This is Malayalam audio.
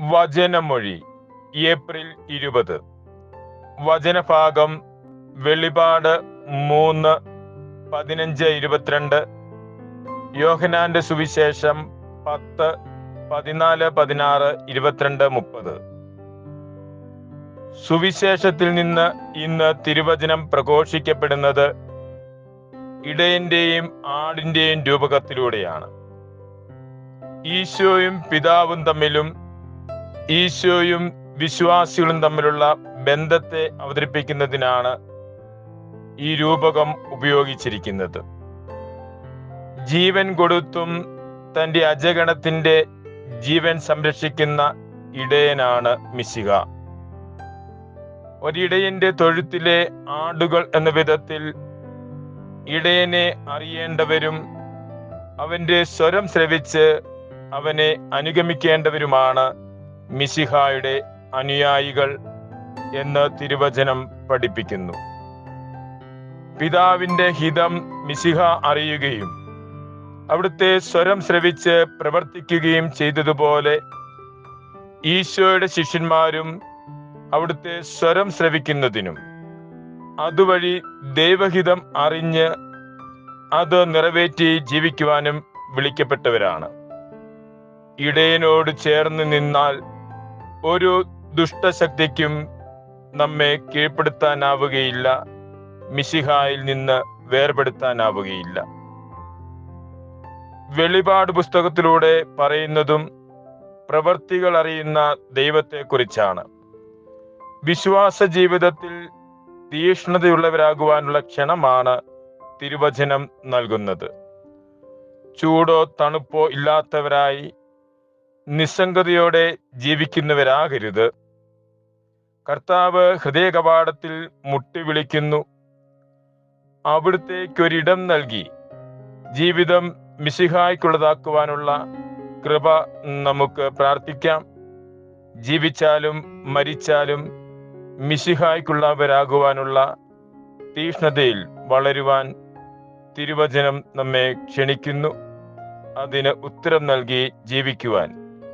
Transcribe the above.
വചനമൊഴി ഏപ്രിൽ ഇരുപത്. വചനഭാഗം വെളിപാട് മൂന്ന് പതിനഞ്ച് ഇരുപത്തിരണ്ട്. യോഹനാന്റെ സുവിശേഷം പത്ത് പതിനാല് പതിനാറ് ഇരുപത്തിരണ്ട് മുപ്പത്. സുവിശേഷത്തിൽ നിന്ന് ഇന്ന് തിരുവചനം പ്രഘോഷിക്കപ്പെടുന്നത് ഇടയന്റെയും ആടിന്റെയും രൂപകത്തിലൂടെയാണ്. ഈശോയും പിതാവും തമ്മിലും ഈശോയും വിശ്വാസികളും തമ്മിലുള്ള ബന്ധത്തെ അവതരിപ്പിക്കുന്നതിനാണ് ഈ രൂപകം ഉപയോഗിച്ചിരിക്കുന്നത്. ജീവൻ കൊടുത്തും തന്റെ അജഗണത്തിന്റെ ജീവൻ സംരക്ഷിക്കുന്ന ഇടയനാണ് മിശിക. ഒരിടയന്റെ തൊഴുത്തിലെ ആടുകൾ എന്ന വിധത്തിൽ ഇടയനെ അറിയേണ്ടവരും അവന്റെ സ്വരം ശ്രവിച്ച് അവനെ അനുഗമിക്കേണ്ടവരുമാണ് മിശിഹായുടെ അനുയായികൾ എന്ന് തിരുവചനം പഠിപ്പിക്കുന്നു. പിതാവിന്റെ ഹിതം മിശിഹ അറിയുകയും അവിടുത്തെ സ്വരം ശ്രവിച്ച് പ്രവർത്തിക്കുകയും ചെയ്തതുപോലെ ഈശോയുടെ ശിഷ്യന്മാരും അവിടുത്തെ സ്വരം ശ്രവിക്കുന്നതിനും അതുവഴി ദൈവഹിതം അറിഞ്ഞ് അത് നിറവേറ്റി ജീവിക്കുവാനും വിളിക്കപ്പെട്ടവരാണ്. ഇടയനോട് ചേർന്ന് നിന്നാൽ ഒരു ദുഷ്ടശക്തിക്കും നമ്മെ കീഴ്പ്പെടുത്താനാവുകയില്ല. മിശിഹായിൽ നിന്ന് വേർപെടുത്താനാവുകയില്ല. വെളിപാട് പുസ്തകത്തിലൂടെ പറയുന്നതും പ്രവർത്തികൾ അറിയുന്ന ദൈവത്തെക്കുറിച്ചാണ്. വിശ്വാസ ജീവിതത്തിൽ തീഷ്ണതയുള്ളവരാകുവാനുള്ള ക്ഷണമാണ് തിരുവചനം നൽകുന്നത്. ചൂടോ തണുപ്പോ ഇല്ലാത്തവരായി നിസ്സംഗതയോടെ ജീവിക്കുന്നവരാകരുത്. കർത്താവ് ഹൃദയ കവാടത്തിൽ മുട്ടി വിളിക്കുന്നു. അവിടുത്തേക്കൊരിടം നൽകി. ജീവിതം മിശിഹായ്ക്കുള്ളതാക്കുവാനുള്ള കൃപ നമുക്ക് പ്രാർത്ഥിക്കാം. ജീവിച്ചാലും മരിച്ചാലും മിശിഹായ്ക്കുള്ളവരാകുവാനുള്ള തീഷ്ണതയിൽ വളരുവാൻ തിരുവചനം നമ്മെ ക്ഷണിക്കുന്നു. അതിന് ഉത്തരം നൽകി ജീവിക്കുവാൻ.